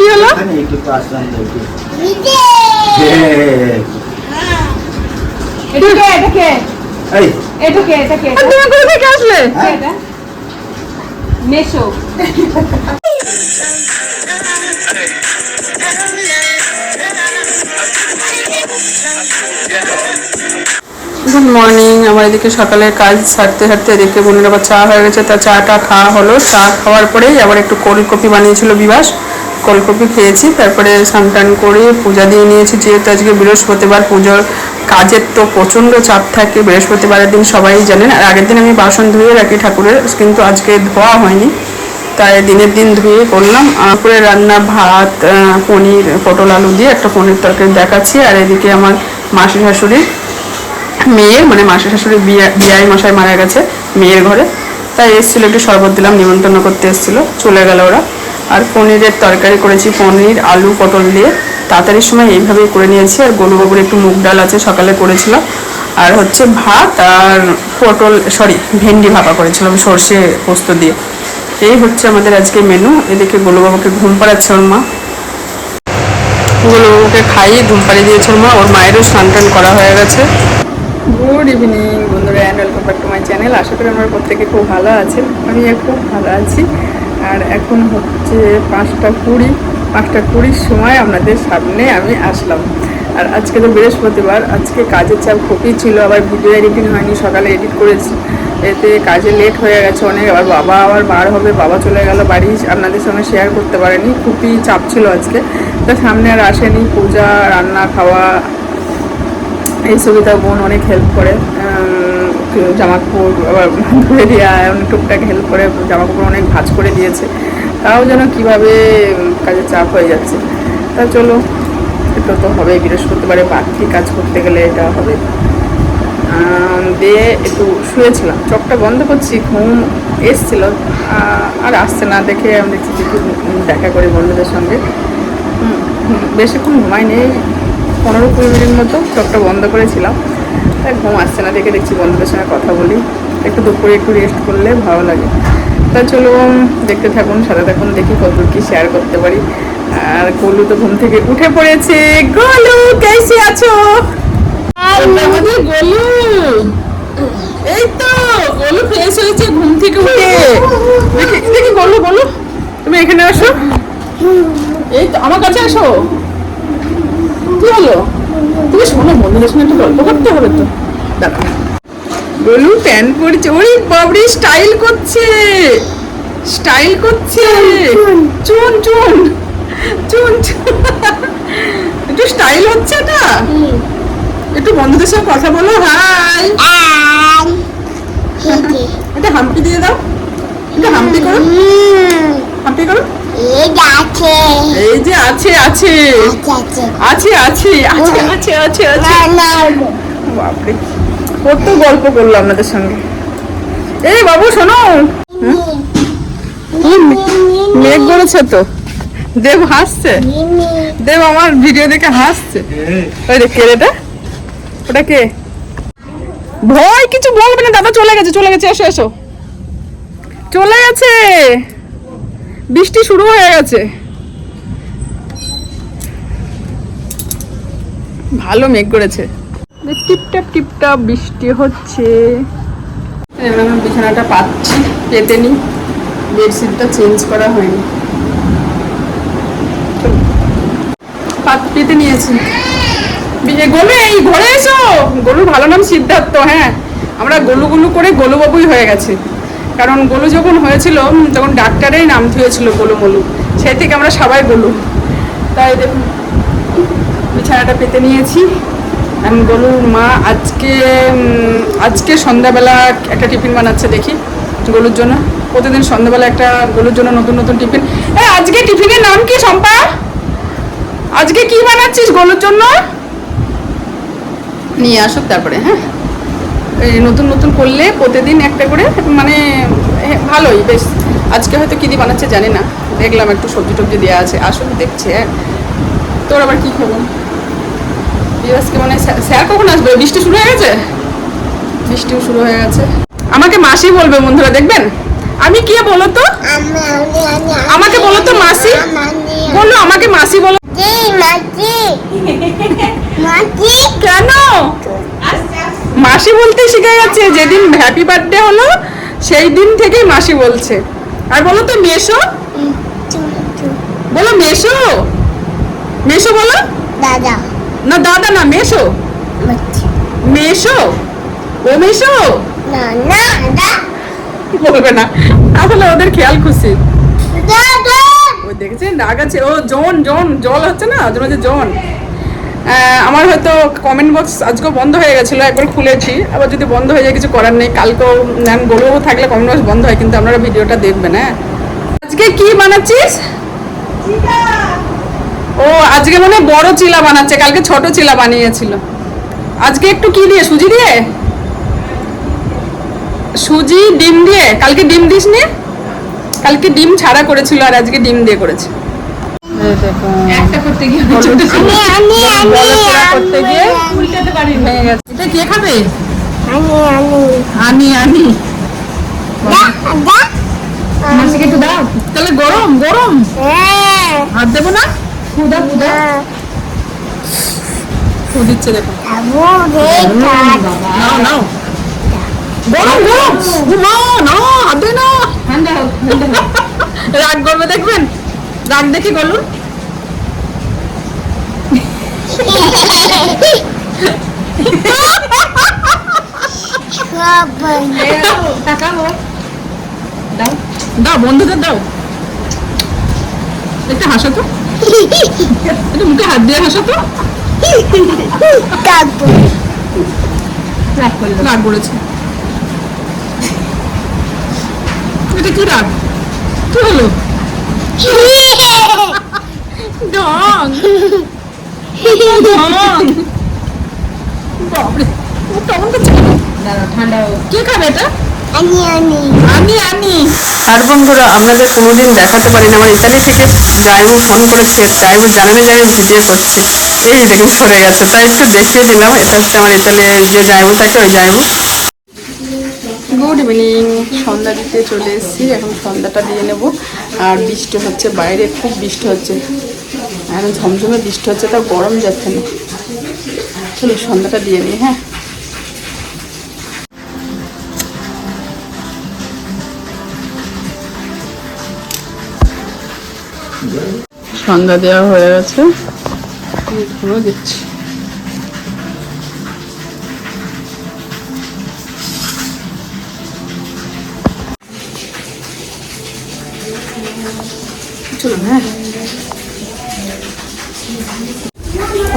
কি হলো? গুড হ্যাঁ। মর্নিং আমার এদিকে সকালে কাজ সারতে সারতে এদিকে বোনের আবার চা হয়ে গেছে। তা চাটা খাওয়া হলো। চা খাওয়ার পরেই আবার একটু কোলকপি বানিয়েছিল বিবাস কফি খেয়েছি, তারপরে স্নান টান করে পূজা দিয়ে নিয়েছি, যেহেতু আজকে বৃহস্পতিবার পুজোর কাজের তো প্রচণ্ড চাপ থাকে, বৃহস্পতিবারের দিন সবাই জানেন, আর আগের দিন আমি বাসন ধুয়ে রাখি ঠাকুরের, কিন্তু আজকে ধোয়া হয়নি, তাই দিনের দিন ধুয়ে করলাম তারপরে রান্না, ভাত পনির, পটল আলু দিয়ে একটা পনির তরকারি দেখাচ্ছি, আর এদিকে আমার মাসি শাশুড়ি মেয়ের মানে মাসি শাশুড়ি বিয়া, বিয়াই মশাই মারা গেছে মেয়ের ঘরে, তাই এসেছিল, একটু শরবত দিলাম, নিমন্ত্রণ করতে এসেছিল, চলে গেল ওরা। আর পনিরের তরকারি করেছি, পনির, আলু, পটল দিয়ে। তাড়াতাড়ির সময় এইভাবেই করে নিয়েছি। আর গোলুবাবুর একটু মুগ ডাল আছে, সকালে করেছিলাম আর হচ্ছে ভাত আর পটল সরি ভেন্ডি ভাপা করেছিলাম সর্ষে পোস্ত দিয়ে। এই হচ্ছে আমাদের আজকে মেনু এদিকে গোলুবাবুকে ঘুম পাড়াচ্ছে ওর মা। গোলুবাবুকে খাইয়ে ঘুম পাড়িয়ে দিয়েছে ওর মা। ওর মায়েরও স্নান টান করা হয়ে গেছে। গুড ইভিনিং বন্ধুরা and welcome back to my channel আশা করি আমরা প্রত্যেকে খুব ভালো আছেন। আমি খুব ভালো আছি। আর এখন হচ্ছে পাঁচটা কুড়ি, পাঁচটা কুড়ির সময় আপনাদের সামনে আমি আসলাম। আর আজকে তো বৃহস্পতিবার, আজকে কাজের চাপ খুবই ছিল, আবার ভিডিও এডিটিং হয়নি, সকালে এডিট করেছি। এতে কাজে লেট হয়ে গেছে অনেক, আবার বাবা আবার বার হবে, বাবা চলে গেল বাড়ি, আপনাদের সঙ্গে শেয়ার করতে পারেনি, খুবই চাপ ছিল আজকে। তো সামনে আর আসেনি, পূজা, রান্না, খাওয়া এই সুবিধা বোন অনেক হেল্প করে জামা কাপড় আবার দেওয়া অনেক টুকটাক হেল্প করে জামা কাপড় অনেক ভাঁজ করে দিয়েছে। তাও যেন কীভাবে কাজের চাপ হয়ে যাচ্ছে। তা চলো, এটা তো হবে বৃহস্পতিবারে বাড়তি কাজ করতে গেলে এটা হবে। দিয়ে একটু শুয়েছিলাম চোখটা বন্ধ করছি, ঘুম এসছিল আর আসছে না, দেখে আমি দেখছি একটু দেখা করি বন্ধুদের সঙ্গে। বেশিক্ষণ ঘুমাইনি এই পনেরো কুড়ি মিনিট মতো চোখটা বন্ধ করেছিলাম। তাই ঘুম আসছে না দেখে দেখছি বন্ধুদের সঙ্গে কথা বলি। একটু দুপুরে একটু রেস্ট করলে ভালো লাগে। তা চলো দেখতে থাকুন সাথে থাকুন দেখি কতদূর কি শেয়ার করতে পারি। আর গোলু তো ঘুম থেকে উঠে পড়েছে। গোলু কেসে আছো? আমাদের গোলু। এই তো গোলু ফ্রেশ হয়েছে ঘুম থেকে উঠে। দেখি দেখি গোলু গোলু তুমি এখানে আসো। এই তো আমার কাছে আসো। কি হলো? তুমি শোনো বন্ধুদের সঙ্গে একটু গল্প করতে হবে তো। দেখো গোলু প্যান্ট পরেছে। ওরে বাবরি স্টাইল করছে। স্টাইল করছে। চুন চুন। চুন চুন। একটু স্টাইল হচ্ছে না একটু বন্ধুদের সঙ্গে কথা বলো। হাই। এটা হাম্পি দিয়ে দাও। এটা হাম্পি করো। হাম্পি করো। এই যে আছে। আছে আছে। আছে আছে। আছে আছে আছে বাপরে গল্প করল আপনাদের সঙ্গে। এই বাবু শোনো। মেঘ করেছে তো। দেব হাসছে। দেব আমার ভিডিও দেখে হাসছে। ওই রে কে ওটা কে? ভয় কিছু বলবে না। দাদা চলে গেছে চলে গেছে। এসো এসো। চলে গেছে। বৃষ্টি শুরু হয়ে গেছে। ভালো মেঘ করেছে। টিপটাপ টিপটাপ বৃষ্টি হচ্ছে। এবার আমি বিছানাটা পাচ্ছি পেতে নি। বেডশিটটা চেঞ্জ করা হয়নি। পাত পেতে নিয়েছি। গোলু এই ঘরে এসো! গোলুর ভালো নাম সিদ্ধার্থ হ্যাঁ। আমরা গোলু গোলু করে গোলু বাবুই হয়ে গেছে। কারণ গোলু যখন হয়েছিল তখন ডাক্তারেই নাম গোলু মোলু। সেই থেকে আমরা সবাই গোলু। তাই বিছানাটা পেতে নিয়েছি। আমি গোলুর মা আজকে আজকে সন্ধ্যাবেলা একটা টিফিন বানাচ্ছে দেখি গোলুর জন্য। প্রতিদিন সন্ধ্যাবেলা একটা গোলুর জন্য নতুন নতুন টিফিন। হ্যাঁ আজকে টিফিনের নাম কি শম্পা? আজকে কি বানাচ্ছিস গোলুর জন্য? নিয়ে আসুক তারপরে হ্যাঁ? নতুন নতুন করলে প্রতিদিন একটা করে মানে ভালোই বেশ। আজকে হয়তো কী দিয়ে বানাচ্ছে জানি না। দেখলাম একটু সবজি টবজি দেওয়া আছে। আসুন দেখছি হ্যাঁ। তোর আবার কি খবর? আজকে মানে স্যার- স্যার কখন আসবে? বৃষ্টি শুরু হয়ে গেছে? বৃষ্টিও শুরু হয়ে গেছে। আমাকে মাসি বলবে বন্ধুরা দেখবেন? আমি কি বলো তো? আমাকে বলো তো মাসি? বলল আমাকে মাসি বলো। কেন? মাসি বলতে শিখে গেছে যেদিন হ্যাপি বার্থডে হলো সেই দিন থেকেই মাসি বলছে। আর বলো তো মেশো বলো মেশো মেশো বলো? দাদা। না দাদা না মেশো মেশো ও মেশো না বলবে না। ওদের খেয়াল খুশি। ওই দেখেছেন রাগ আছে। ও জন জন জল হচ্ছে না ওদের মধ্যে জন। আমার হয়তো কমেন্ট বক্স আজকেও বন্ধ হয়ে গেছিল, একবার খুলেছি। আবার যদি বন্ধ হয়ে যায়, কিছু করার নেই। কালকেও আমি বলব থাকলে কমেন্ট বক্স বন্ধ হয়, কিন্তু আপনারা ভিডিওটা দেখবেন হ্যাঁ? আজকে কি বানাচ্ছিস? ও, আজকে মানে বড় চিলা বানাচ্ছে, কালকে ছোট চিলা বানিয়েছিল। আজকে একটু কি দিয়ে, সুজি দিয়ে? সুজি, ডিম দিয়ে? কালকে ডিম দিস নি কালকে ডিম ছাড়া করেছিল আর আজকে ডিম দিয়ে করেছে। করতে গিয়ে ছোট ছোট আমি আমি বড় পোড়া করতে গিয়ে উল্টাতে পারি ভেঙে গেছে। এটা কে খাবে? আমি আমি। আনি আনি দা দা। মাসিকে একটু দাও। তাহলে গরম গরম। হ্যাঁ। হাত দেবো না? ফুদা ফুদা ফু দিচ্ছে দেখো। নাও নাও। গরম গরম। না না হাত দে না রাগ করবে দেখবেন? রাগ দেখি বলুন। দাও দাও। দাও তো। মুখে হাত দিয়ে তো। রাগ রাগ করেছে। কি রাগ? কি হলো? খাবে এটা আমি আমি আনি আর আপনাদের কোনোদিন দেখাতে পারি না আমার ইতালি থেকে জাইবু ফোন করেছে জাইবু জানাবে আমি ভিডিও করছি। এই দেখুন, সরে গেছে। তাই একটু দেখিয়ে দিলাম এটা হচ্ছে আমার ইতালি যে জাইবু থাকে, ওই জাইবু গুড ইভিনিং সন্ধ্যা দিতে চলে এসেছি, এখন সন্ধ্যাটা দিয়ে নেব। আর বৃষ্টি হচ্ছে, বাইরে খুব বৃষ্টি হচ্ছে। আর ঝমঝমে বৃষ্টি হচ্ছে, তাও গরম যাচ্ছে না। চলো সন্ধ্যাটা দিয়ে নিই হ্যাঁ? সন্ধ্যা দেওয়া হয়ে গেছে। দিচ্ছি।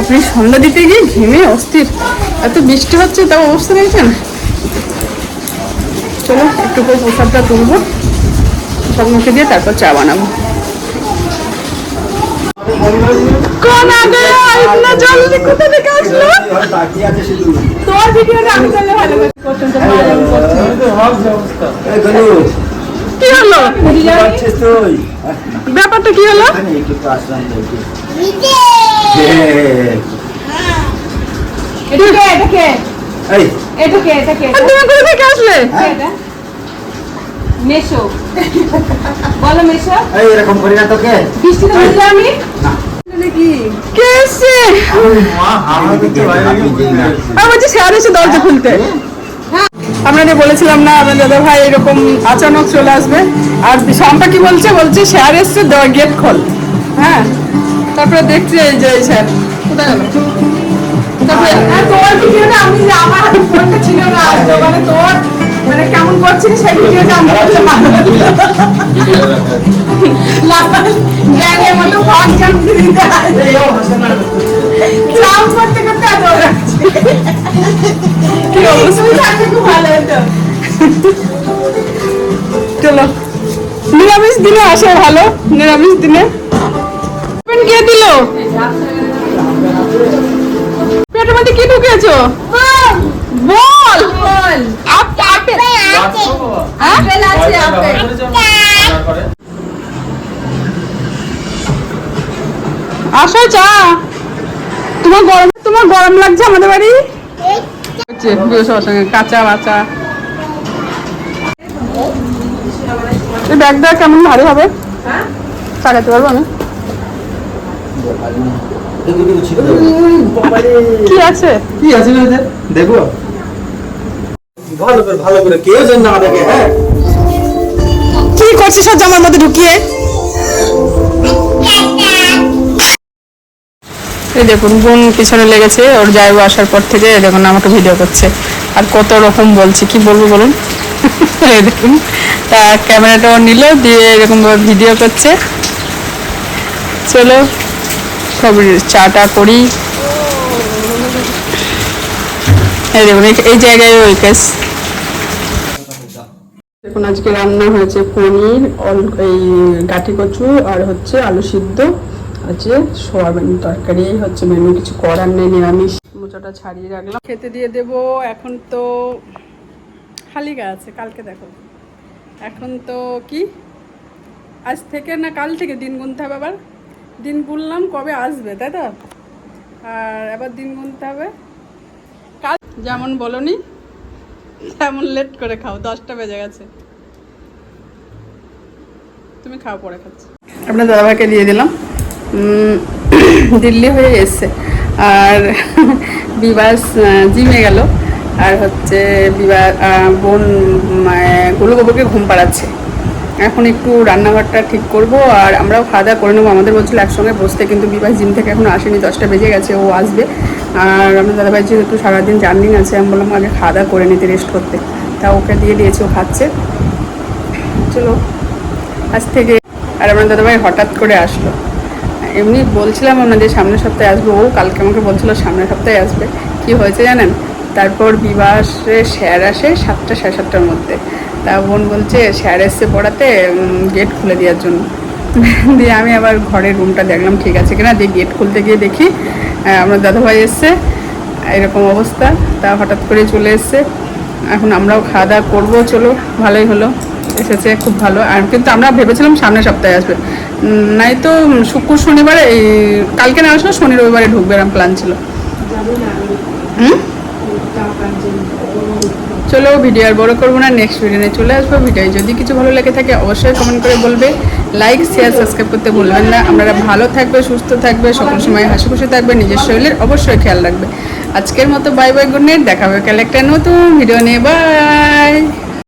আপনি সন্ধ্যা দিতে গিয়ে ঘেমে অস্থির। এত বৃষ্টি হচ্ছে, তাও অবস্থা দেখছেন? চলো, একটু করে প্রসাদটা তুলবো। সব মুখে দিয়ে তারপর চা বানাবো। তোর ভিডিওটা আমি ভালো কি হলো? ব্যাপারটা কি হলো? কে এটা কে এটা কে আর তুমি কোথা থেকে আসলে? কে এটা মেশো। বলো মেশো। এরকম করি না তোকে। আমি কে এসছে? আমি স্যার এসে দরজা খুলতে। আপনাদের বলেছিলাম না আপনার দাদা ভাই এরকম আচানক চলে আসবে। আর শম্পা কি বলছে? বলছে স্যার এসছে গেট খোল। হ্যাঁ? তারপরে দেখছি এই যে স্যার। কোথায় গেল? তারপরে আর ভিডিওটা আমি যে আমার হাতে ফোনটা ছিল না মানে তোর মানে কেমন করছিস সেই ভিডিওটা আমি করতে গ্যাংয়ের মতো ফোন দিতে জাম করতে করতে এত চলো। নিরামিষ দিনে আসে, ভালো? নিরামিষ দিনে। কে দিল? পেটের মধ্যে কি ঢুকেছো বল! বল আপেল আছে আপেল আসো, চা। তোমার গরম তোমার গরম লাগছে আমাদের বাড়ি? সবার সঙ্গে কাঁচা বাচা। এই ব্যাগটা কেমন ভারী হবে? চালাতে পারব আমি। কি আছে? কি আছে বলতে দেখো ভালো করে ভালো করে কেউ যেন না দেখে হ্যাঁ? কি করছিস সব জামার মধ্যে ঢুকিয়ে? এই দেখুন, বোন পিছনে লেগেছে, ওর যাইবো আসার পর থেকে দেখুন, আমাকে ভিডিও করছে। আর কত রকম বলছি, কি বলব বলুন? এই দেখুন, তা ক্যামেরাটাও নিল, দিয়ে এরকম ভিডিও করছে। চলো, সব চাটা করি। এই দেখুন, এই জায়গায় ওই কেস দেখুন, আজকে রান্না হয়েছে পনির, অল- এই গাঠি কচু আর হচ্ছে আলু সিদ্ধ। আছে সোয়াবিন তরকারি হচ্ছে মেনু কিছু করার নেই নিরামিষ। মোচাটা ছাড়িয়ে রাখলাম। খেতে দিয়ে দেব এখন তো খালি গা আছে কালকে দেখো। এখন তো কি? আজ থেকে না কাল থেকে দিন গুনতে হবে আবার? দিন গুনলাম কবে আসবে তাই তো? আর এবার দিন গুনতে হবে? কাল যেমন বলনি তেমন লেট করে খাও দশটা বেজে গেছে। তুমি খাও পরে খাচ্ছি। আপনার দাদাভাইকে দিয়ে দিলাম। দিল্লি হয়ে এসছে আর বিবাস জিমে গেল। আর হচ্ছে বিবাহ বোন গোলুবাবুকে ঘুম পাড়াচ্ছে। এখন একটু রান্নাঘরটা ঠিক করব আর আমরাও খাওয়া দাওয়া করে নেব। আমাদের বলছিল একসঙ্গে বসতে, কিন্তু বিবাস জিম থেকে এখনও আসেনি। দশটা বেজে গেছে, ও আসবে। আর আমার দাদাভাই যেহেতু সারাদিন জার্নিং আছে, আমি বললাম আগে খাওয়া দাওয়া করে নিতে রেস্ট করতে। তা ওকে দিয়ে দিয়েছে, ও খাচ্ছে। চলো, আজ থেকে আর আমার দাদাভাই হঠাৎ করে আসলো। এমনি বলছিলাম আপনাদের সামনের সপ্তাহে আসব। ও কালকে আমাকে বলছিল সামনের সপ্তাহে আসবে। কি হয়েছে জানেন? তারপর বিবাসে স্যার আসে সাতটা, সাড়ে সাতটার মধ্যে। তা বোন বলছে, স্যার এসছে পড়াতে গেট খুলে দেওয়ার জন্য। দিয়ে আমি আবার ঘরের রুমটা দেখলাম, ঠিক আছে কিনা? দিয়ে গেট খুলতে গিয়ে দেখি আমার দাদাভাই এসছে। এরকম অবস্থা। তা হঠাৎ করে চলে এসছে। এখন আমরাও খাওয়া দাওয়া করব, চলো। ভালোই হলো। এসেছে, খুব ভালো। আর কিন্তু আমরা ভেবেছিলাম সামনের সপ্তাহে আসবে। নাই তো শুক্র, শনিবারে, এই, কালকে না আসলে শনি, রবিবারে ঢুকবে এরকম প্ল্যান ছিল। হুম? চলো, ভিডিও আর বড় করব না নেক্সট ভিডিও নিয়ে চলে আসব ভিডিও যদি কিছু ভালো লেগে থাকে, অবশ্যই কমেন্ট করে বলবে। লাইক শেয়ার সাবস্ক্রাইব করতে ভুলবেন না। আপনারা ভালো থাকবে, সুস্থ থাকবে, সকল সময় হাসি খুশি থাকবে, নিজের শরীরের অবশ্যই খেয়াল রাখবে। আজকের মতো বাই বাই গুড নাইট দেখা হবে কাল একটা নতুন ভিডিও নিয়ে। বাই